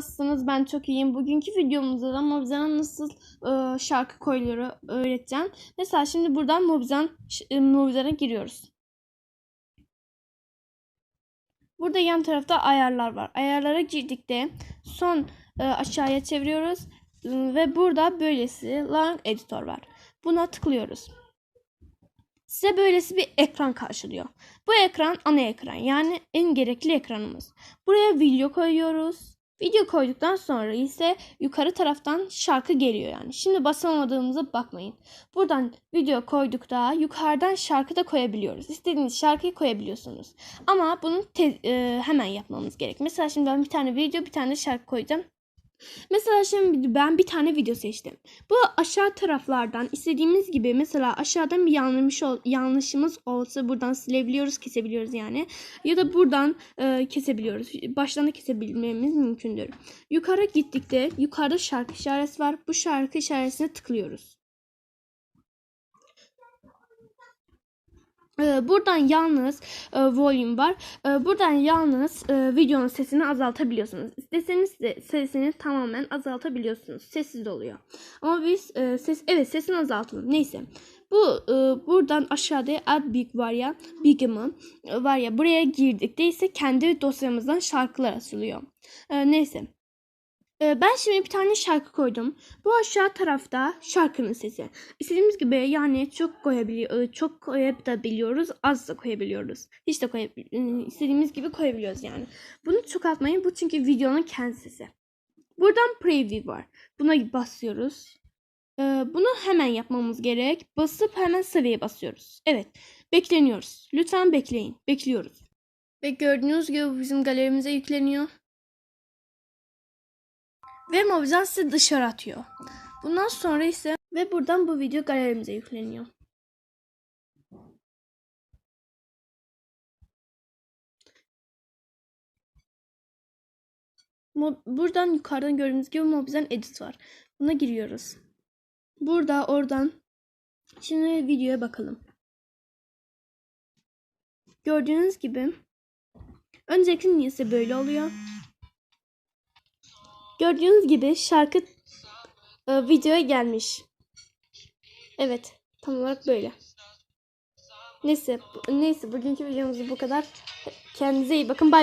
nasılsınız? Ben çok iyiyim. Bugünkü videomuzda da Mobizen'e nasıl e, şarkı koyulur öğreteceğim. Mesela şimdi buradan Mobizen, e, Mobizen'e giriyoruz. Burada yan tarafta ayarlar var. Ayarlara girdikte son e, aşağıya çeviriyoruz E, ve burada böylesi Lang Editor var. Buna tıklıyoruz. Size böylesi bir ekran karşılıyor. Bu ekran ana ekran yani en gerekli ekranımız. Buraya video koyuyoruz. Video koyduktan sonra ise yukarı taraftan şarkı geliyor yani. Şimdi basamadığımıza bakmayın. Buradan video koydukta yukarıdan şarkı da koyabiliyoruz. İstediğiniz şarkıyı koyabiliyorsunuz. Ama bunu e, hemen yapmamız gerek. Mesela şimdi ben bir tane video bir tane şarkı koyacağım. Mesela şimdi ben bir tane video seçtim. Bu aşağı taraflardan istediğimiz gibi mesela aşağıdan bir yanlış ol, yanlışımız olsa buradan silebiliyoruz, kesebiliyoruz yani. Ya da buradan e, kesebiliyoruz. Baştan da kesebilmemiz mümkündür. Yukarı gittikte yukarıda şarkı işareti var. Bu şarkı işaretine tıklıyoruz. Buradan yalnız e, volume var. E, buradan yalnız e, videonun sesini azaltabiliyorsunuz. İsteseniz de sesini tamamen azaltabiliyorsunuz. Sessiz oluyor. Ama biz e, ses evet sesini azaltalım. Neyse. Bu e, buradan aşağıda add big var ya big'ımı e, var ya buraya girdikte ise kendi dosyamızdan şarkılar açılıyor. E, neyse. E, ben şimdi bir tane şarkı koydum. Bu aşağı tarafta şarkının sesi. İstediğimiz gibi yani çok koyabiliyor, çok koyabiliyoruz, az da koyabiliyoruz. Hiç de koyabiliyoruz. istediğimiz gibi koyabiliyoruz yani. Bunu çoğaltmayın. Bu çünkü videonun kendi sesi. Buradan preview var. Buna basıyoruz. Ee, bunu hemen yapmamız gerek. Basıp hemen seviyeye basıyoruz. Evet. Bekleniyoruz. Lütfen bekleyin. Bekliyoruz. Ve gördüğünüz gibi bizim galerimize yükleniyor. Ve Mobizen sizi dışarı atıyor. Bundan sonra ise ve buradan bu video galerimize yükleniyor. Buradan yukarıdan gördüğünüz gibi Mobizen Edit var. Buna giriyoruz. Burada oradan şimdi videoya bakalım. Gördüğünüz gibi öncelikle niyeyse böyle oluyor. Gördüğünüz gibi şarkı e, videoya gelmiş. Evet, tam olarak böyle. Neyse, neyse bugünkü videomuz bu kadar. Kendinize iyi bakın. Bay